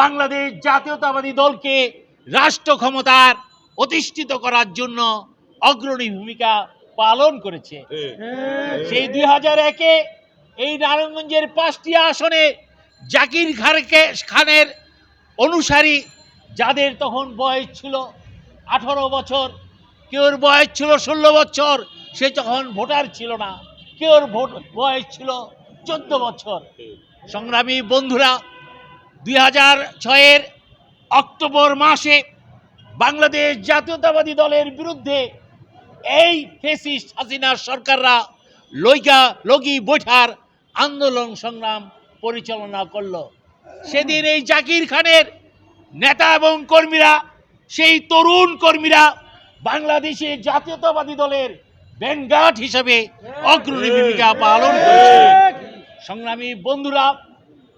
বাংলাদেশ জাতীয়তাবাদী দলকে রাষ্ট্র ক্ষমতার অধিষ্ঠিত করার জন্য অগ্রণী ভূমিকা পালন করেছে। সেই দুই হাজার একে এই নারায়ণগঞ্জের পাঁচটি আসনে জাকির খানকে খানের অনুসারী যাদের তখন বয়স ছিল আঠারো বছর কেউর বয়স ছিল ষোলো বছর সে তখন ভোটার ছিল না কেউর ভোট বয়স ছিল চোদ্দ বছর। সংগ্রামী বন্ধুরা দুই হাজার ছয়ের অক্টোবর মাসে বাংলাদেশ জাতীয়তাবাদী দলের বিরুদ্ধে এই ফেসিস্ট হাসিনার সরকাররা লইকা লগি বৈঠার আন্দোলন সংগ্রাম পরিচালনা করল। সেদিন এই জাকির খানের নেতা এবং কর্মীরা, সেই তরুণ কর্মীরা বাংলাদেশে জাতীয়তাবাদী দলের ব্যাঙ্গাট হিসেবে অগ্রণী ভূমিকা পালন করেছে। সংগ্রামী বন্ধুরা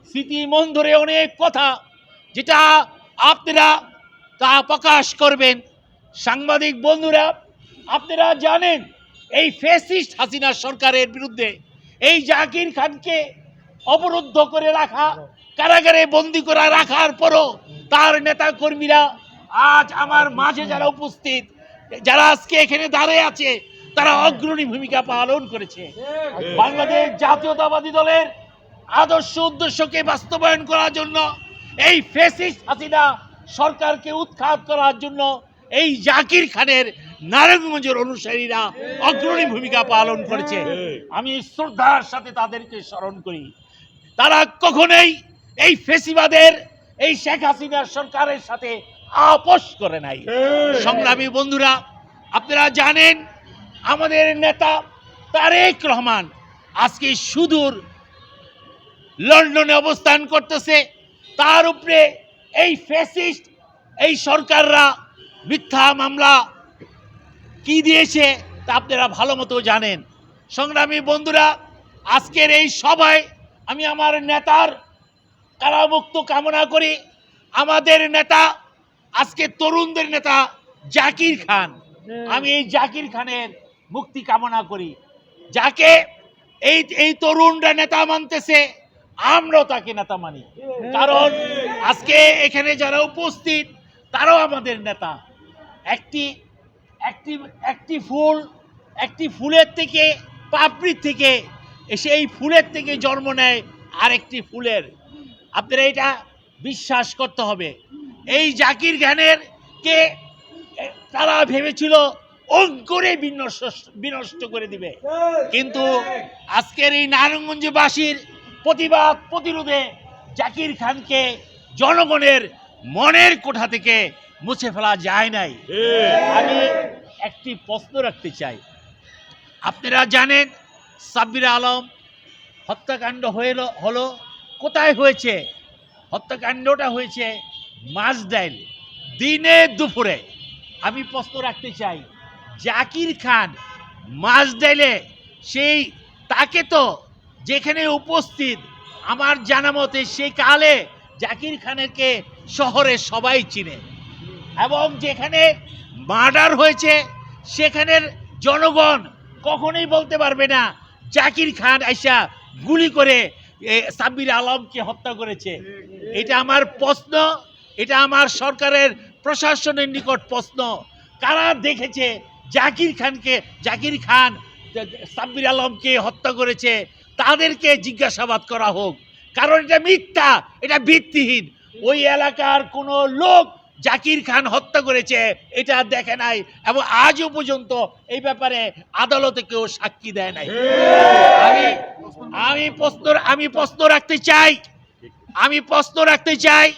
স্মৃতি মন ধরে অনেক কথা যেটা আপনারা তা প্রকাশ করবেন। সাংবাদিক বন্ধুরা আপনারা জানেন এই ফেসিস্ট হাসিনা সরকারের বিরুদ্ধে এই জাকির খানকে অবরুদ্ধ করে রাখা কারাগারে বন্দি করা রাখার পরও তার নেতা কর্মীরা আজ আমার মাঝে যারা উপস্থিত যারা আজকে এখানে দাঁড়িয়ে আছে তারা অগ্রণী ভূমিকা পালন করেছে। বাংলাদেশ জাতীয়তাবাদী দলের আদর্শ উদ্দেশ্যকে বাস্তবায়ন করার জন্য, এই ফেসিস্ট হাসিনা সরকারকে উৎখাত করার জন্য এই জাকির খানের নারায়ণগঞ্জের অনুসারীরা অগ্রণী ভূমিকা পালন করেছে। আমি শ্রদ্ধার সাথে তাদেরকে স্মরণ করি। তারা কখনোই এই ফেসিবাদের, এই শেখ হাসিনার সরকারের সাথে আপোষ করে নাই। সংগ্রামী বন্ধুরা, আপনারা জানেন, আমাদের নেতা তারেক রহমান আজকে সুদূর লন্ডনে অবস্থান করতেছে। তার উপরে এই ফেসিস্ট এই সরকাররা মিথ্যা মামলা কি দিয়েছে তা আপনারা ভালো মতো জানেন। সংগ্রামী বন্ধুরা আজকের এই সভায় আমি আমার নেতার কারামুক্ত কামনা করি। আমাদের নেতা আজকে তরুণদের নেতা জাকির খান। আমি এই জাকির খানের মুক্তি কামনা করি। যাকে এই এই তরুণরা নেতা মানতেছে আমরাও তাকে নেতা মানি। কারণ আজকে এখানে যারা উপস্থিত, তারাও আমাদের নেতা। একটি একটি একটি ফুল, একটি ফুলের থেকে, পাপড়ির থেকে এসে এই ফুলের থেকে জন্ম নেয় আরেকটি ফুলের। আপনারা এটা বিশ্বাস করতে হবে। এই জাকির জ্ঞানের কে তারা ভেবেছিল অঙ্কুরে বিনষ্ট বিনষ্ট করে দিবে। কিন্তু আজকের এই নারায়ণগঞ্জবাসীর প্রতিবাদ প্রতিরোধে জাকির খানকে জনগণের মনের কোঠা থেকে মুছে ফেলা যায় নাই। আমি একটি প্রশ্ন রাখতে চাই। আপনারা জানেন সাব্বির আলম হত্যাকাণ্ড হইল, হলো, কোথায় হয়েছে? হত্যাকাণ্ডটা হয়েছে মাঝদাইল দিনে দুপুরে। আমি প্রশ্ন রাখতে চাই, জাকির খান মাঝদাইলে সেই তাকে তো যেখানে উপস্থিত আমার জানা মতে সেই কালে জাকির খানেরকে শহরে সবাই চিনে। এবং যেখানে মার্ডার হয়েছে, সেখানের জনগণ কখনোই বলতে পারবে না, জাকির খান আইসা গুলি করে সাব্বির আলমকে হত্যা করেছে। এটা আমার প্রশ্ন, এটা আমার সরকারের প্রশাসনের নিকট প্রশ্ন। কারা দেখেছে জাকির খানকে, জাকির খান সাব্বির আলমকে হত্যা করেছে? তাদেরকে জিজ্ঞাসাবাদ করা হোক। কারণ এটা মিথ্যা, এটা ভিত্তিহীন। ওই এলাকার কোনো লোক জাকির খান হত্যা করেছে, এটা দেখে নাই এবং আজও পর্যন্ত এই ব্যাপারে আদালতে কেউ সাক্ষী দেয় নাই। আমি আমি প্রশ্ন আমি প্রশ্ন রাখতে চাই, আমি প্রশ্ন রাখতে চাই,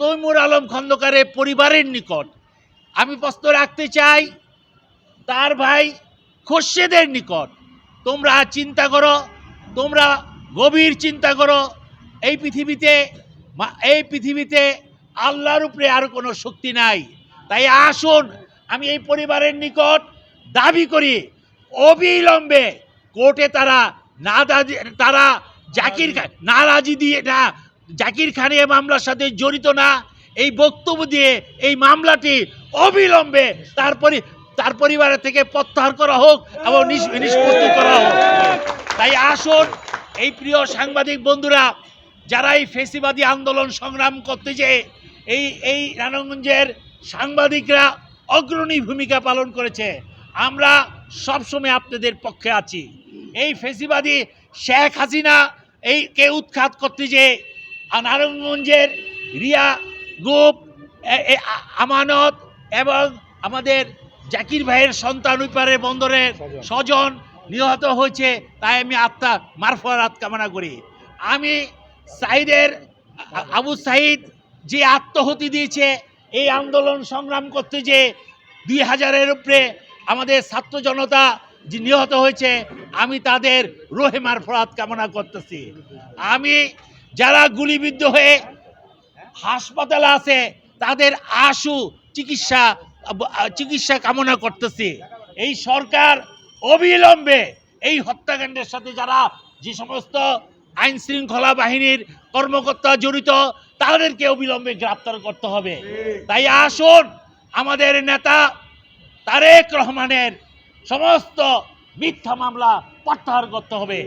তৈমুর আলম খন্দকারের পরিবারের নিকট। আমি প্রশ্ন রাখতে চাই, তার ভাই খোরশেদের নিকট। তোমরা চিন্তা করো তোমরা গভীর চিন্তা করো, এই পৃথিবীতে এই পৃথিবীতে আল্লাহর উপরে আর কোনো শক্তি নাই। তাই আসুন, আমি এই পরিবারের নিকট দাবি করি, অবিলম্বে কোর্টে তারা না তারা জাকির খান নারাজি দিয়ে, না, জাকির খান এ মামলার সাথে জড়িত না। এই বক্তব্য দিয়ে এই মামলাটি অবিলম্বে তারপরে তার পরিবারের থেকে প্রত্যাহার করা হোক এবং নিষ্পত্তি করা হোক। তাই আসুন এই প্রিয় সাংবাদিক বন্ধুরা যারা এই ফেসিবাদী আন্দোলন সংগ্রাম করতে যে এই এই রানাগঞ্জের সাংবাদিকরা অগ্রণী ভূমিকা পালন করেছে। আমরা সবসময় আপনাদের পক্ষে আছি। এই ফেসিবাদী শেখ হাসিনা এই কে উৎখাত করতে যে আর নারায়ণগঞ্জের রিয়া গ্রুপ আমানত এবং আমাদের জাকির ভাইয়ের সন্তান উইপারের বন্দরের স্বজন নিহত হয়েছে, তাই আমি আত্মা মারফরাত কামনা করি। আমি সাইদের, আবু সাইদ যে আত্মহতি দিয়েছে, এই আন্দোলন সংগ্রাম করতে যে দুই হাজারের উপরে আমাদের ছাত্র জনতা যে নিহত হয়েছে, আমি তাদের রোহে মারফরাত কামনা করতেছি। আমি যারা গুলিবিদ্ধ হয়ে হাসপাতালে আছে, তাদের আশু চিকিৎসা চিকিৎসা কামনা করতেছি। এই সরকার অবিলম্বে এই হত্যাকাণ্ডের সাথে যারা যে সমস্ত আইন শৃঙ্খলা বাহিনীর কর্মকর্তা জড়িত, তাদেরকে অবিলম্বে গ্রেপ্তার করতে হবে। তাই আসুন, আমাদের নেতা তারেক রহমানের সমস্ত মিথ্যা মামলা প্রত্যাহার করতে হবে।